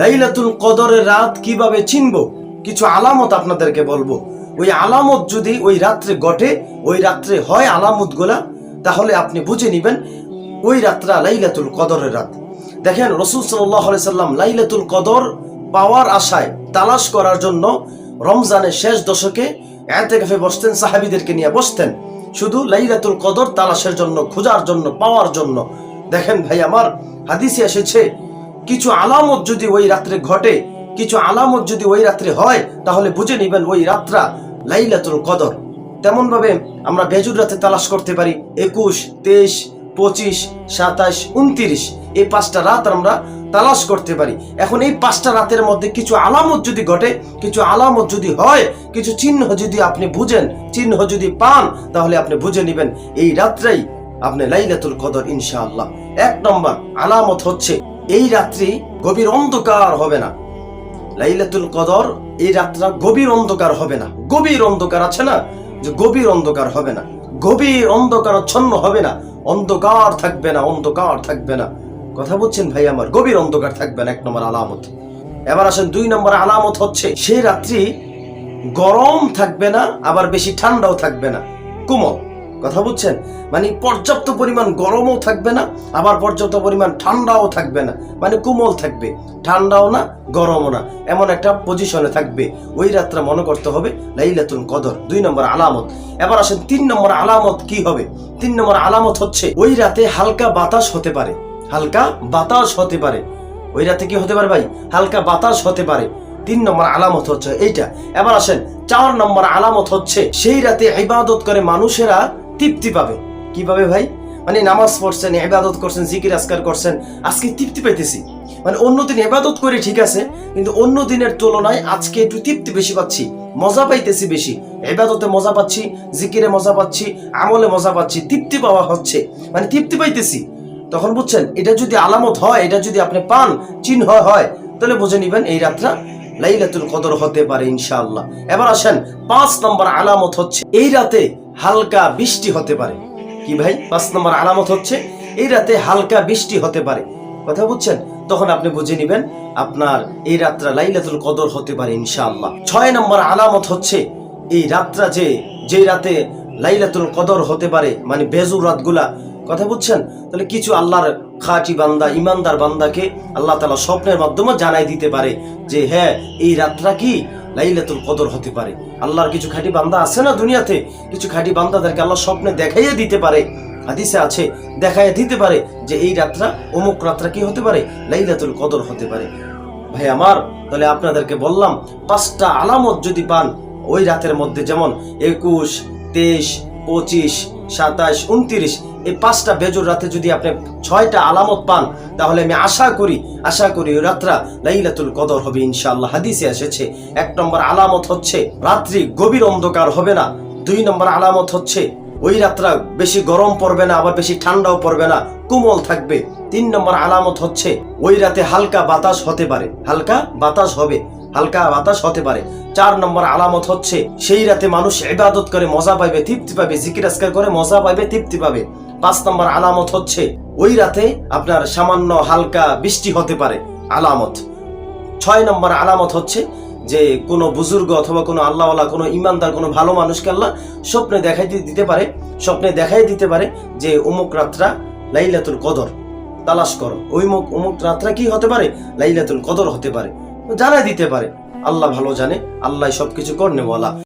লাইলাতুল কদরের রাত কীভাবে চিনব? কিছু আলামত আপনাদেরকে বলব। ওই আলামত যদি ওই রাত্রে ঘটে, ওই রাত্রে হয় আলামতগুলা তাহলে আপনি বুঝে নিবেন ওই রাত্রা লাইলাতুল কদরের রাত। দেখেন, রসুল সাল্লাহ সাল্লাম লাইলাতুল কদর পাওয়ার আশায় তালাশ করার জন্য রমজানের শেষ দশকে এতেকাফে বসতেন, সাহাবিদেরকে নিয়ে বসতেন। শুধু লাইলাতুল কদর তালাশের জন্য, খোঁজার জন্য, পাওয়ার জন্য। দেখেন ভাই, আমার হাদিসে এসেছে কিছু আলামত যদি ওই রাত্রে ঘটে, কিছু আলামত যদি ওই রাত্রে হয়, তাহলে বুঝে নিবেন ওই রাত্রা লাইলাতুল কদর। তেমন ভাবে আমরা বেজুর রাতে তালাশ করতে পারি, একুশ, তেইশ, পঁচিশ, সাতাশ, উনত্রিশ। এই পাঁচটা রাত আমরা তালাশ করতে পারি। এখন এই পাঁচটা রাতের মধ্যে কিছু আলামত যদি ঘটে, কিছু আলামত যদি হয়, কিছু চিহ্ন যদি আপনি বুঝেন, চিহ্ন যদি পান, তাহলে আপনি বুঝে নেবেন, এই রাত্রেই আপনি লাইলাতুল কদর ইনশাআল্লাহ। এক নম্বর আলামত হচ্ছে এই রাত্রি গভীর অন্ধকার হবে না। লাইলাতুল কদর, এই রাতটা গভীর অন্ধকার হবে না। গভীর অন্ধকার আছে না যে গভীর অন্ধকার হবে না। গভীর অন্ধকারচ্ছন্ন হবে না। অন্ধকার থাকবে না, অন্ধকার থাকবে না। কথা বলছেন ভাই আমার, গভীর অন্ধকার থাকবে না, এক নম্বর আলামত। এবার আসেন দুই নম্বর আলামত হচ্ছে, সেই রাত্রি গরম থাকবে না, আবার বেশি ঠান্ডাও থাকবে না। কোমল কথা বুঝছেন? মানে পর্যাপ্ত পরিমাণ গরমও থাকবে না, আবার পর্যাপ্ত পরিমাণ ঠান্ডাও থাকবে না মানে কোমল থাকবে। ঠান্ডাও না, গরমও না, এমন একটা পজিশনে থাকবে। ওই রাত্রে মনে করতে হবে লাইলাতুল কদর, দুই নম্বর আলামত। এবার আসেন, তিন নম্বর আলামত কি হবে? তিন নম্বর আলামত হচ্ছে, ওই রাতে হালকা বাতাস হতে পারে, হালকা বাতাস হতে পারে। ওই রাতে কি হতে পারে ভাই? হালকা বাতাস হতে পারে। তিন নম্বর আলামত হচ্ছে এইটা। এবার আসেন, চার নম্বর আলামত হচ্ছে, সেই রাতে ইবাদত করে মানুষেরা তৃপ্তি পাবে। কি পাবে ভাই? মানে নামাজ পড়ছেন, ইবাদত করছেন, জিকির আসকার করছেন, আজকে তৃপ্তি পাইতেছি। মানে অন্য দিন ইবাদত করে ঠিক আছে, কিন্তু অন্য দিনের তুলনায় আজকে একটু তৃপ্তি বেশি পাচ্ছি, মজা পাইতেছি বেশি। ইবাদতে মজা পাচ্ছি, জিকিরে মজা পাচ্ছি, আমলে মজা পাচ্ছি, তৃপ্তি পাওয়া হচ্ছে। মানে তৃপ্তি পাইতেছি। তখন বুঝছেন, এটা যদি আলামত হয়, এটা যদি আপনি পান, চিহ্ন হয়, তাহলে বুঝে নিবেন এই রাতটা লাইলাতুল কদর হতে পারে ইনশাআল্লাহ। এবার আসেন, পাঁচ নম্বর আলামত হচ্ছে, এই রাতে হালকা বৃষ্টি হতে পারে। কি ভাই? পাঁচ নম্বর আলামত হচ্ছে, এই রাতে হালকা বৃষ্টি হতে পারে। কথা বুঝছেন? তখন আপনি বুঝে নিবেন, আপনার এই রাত্রা লাইলাতুল কদর হতে পারে ইনশাআল্লাহ। ছয় নম্বর আলামত হচ্ছে, এই রাত্রা যে যে রাতে লাইলাতুল কদর হতে পারে মানে বেজুর রাতগুলা, কথা বুঝছেন? তাহলে কিছু আল্লাহর খাঁটি বান্দা, ইমানদার বান্দাকে আল্লাহ তালা স্বপ্নের মাধ্যমে জানাই দিতে পারে যে হ্যাঁ এই রাতটা কি লাইলাতুল কদর হতে পারে। আল্লাহর কিছু খাঁটি বান্দা আছে না দুনিয়াতে? কিছু খাঁটি বান্দাদেরকে আল্লাহ স্বপ্নে দেখাইয়ে দিতে পারে। হাদিসে আছে, দেখাইয়ে দিতে পারে যে এই রাতটা অমুক রাতটা কি হতে পারে? লাইলাতুল কদর হতে পারে। ভাই আমার, তাহলে আপনাদেরকে বললাম, পাঁচটা আলামত যদি পান, ওই রাতের মধ্যে যেমন একুশ, তেইশ, পঁচিশ, সাতাশ, উনত্রিশ এই পাঁচটা বেজর রাতে যদি আপনি ছয়টা আলামত পান, তাহলে আমি আশা করি আশা করি ওই রাত্রা লাইলাতুল কদর হবে ইনশাআল্লাহ। হাদিসে এসেছে, এক নম্বর আলামত হচ্ছে রাত্রি গভীর অন্ধকার হবে না। দুই নম্বর আলামত হচ্ছে ওই রাত্রা বেশি গরম পড়বে না, আবার বেশি ঠান্ডাও পড়বে না, কোমল থাকবে। তিন নম্বর আলামত হচ্ছে ওই রাতে হালকা বাতাস হতে পারে, হালকা বাতাস হবে, হালকা বাতাস হতে পারে। চার নম্বর আলামত হচ্ছে সেই রাতে মানুষ ইবাদত করে, মজা পাবে তৃপ্তি পাবে, জিকির আসকার করে, মজা পাবে তৃপ্তি পাবে। পাঁচ নম্বর আলামত হচ্ছে, ওই রাতে আপনার সামান্য হালকা বৃষ্টি হতে পারে, আলামত। ছয় নম্বর আলামত হচ্ছে যে কোনো বুজুর্গ অথবা কোনো আল্লাহওয়ালা, কোনো ইমানদার, কোনো ভালো মানুষকে আল্লাহ স্বপ্নে দেখাই দিতে পারে, স্বপ্নে দেখাই দিতে পারে যে অমুক রাত্রা লাইলাতুল কদর, তালাশ করো। ওই মুখ অমুক রাত্রা কি হতে পারে? লাইলাতুল কদর হতে পারে। জানাই দিতে পারে। আল্লাহ ভালো জানে, আল্লাহ সবকিছু বলা।